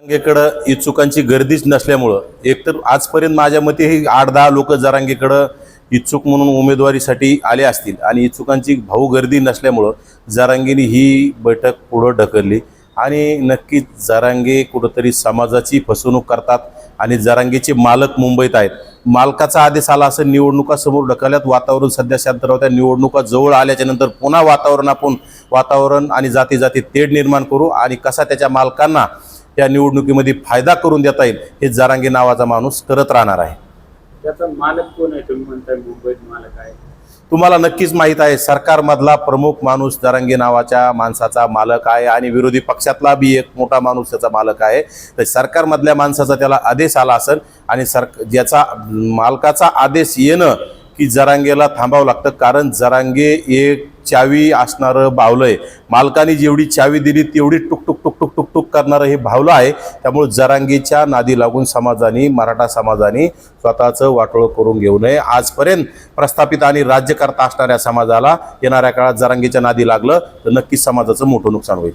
जरांगेकडं इच्छुकांची गर्दीच नसल्यामुळं एकतर आजपर्यंत माझ्या मते हे आठ दहा लोक जरांगेकडं इच्छुक म्हणून उमेदवारीसाठी आले असतील आणि इच्छुकांची भाऊ गर्दी नसल्यामुळं जरांगेने ही बैठक पुढं ढकलली. आणि नक्कीच जरांगे कुठंतरी समाजाची फसवणूक करतात आणि जरांगेचे मालक मुंबईत आहेत. मालकाचा आदेश आला असं निवडणुका समोर ढकलल्यात. वातावरण सध्या शांत राहत्या निवडणुका जवळ आल्याच्यानंतर पुन्हा वातावरण आपण वातावरण आणि जाती जाती तेढ निर्माण करू आणि कसा त्याच्या मालकांना या निवडणुकीमध्ये फायदा करून देता येईल हे जरांगे नावाचा माणूस करत राहणार आहे. त्याचा मालक कोण आहे तुम्ही म्हणताय मुंबईत मालक आहे. तुम्हाला नक्कीच माहीत आहे सरकारमधला प्रमुख माणूस जरांगे नावाच्या माणसाचा मालक आहे आणि विरोधी पक्षातला बी एक मोठा माणूस त्याचा मालक आहे. तर सरकारमधल्या माणसाचा त्याला आदेश आला असेल आणि सर ज्याचा मालकाचा आदेश येणं की जरांगेला थांबावं लागतं. कारण जरांगे एक चावी असणारं बावलं आहे. मालकाने जेवढी चावी दिली तेवढी टुक टुक टुक टुक टुक टुक करणारं हे भावलं आहे. त्यामुळे जरांगीच्या नादी लागून समाजाने मराठा समाजाने स्वतःचं वाटोळं करून घेऊ नये. आजपर्यंत प्रस्थापित आणि राज्यकर्ता असणाऱ्या समाजाला येणाऱ्या काळात जरांगीच्या नादी लागलं तर नक्कीच समाजाचं मोठं नुकसान होईल.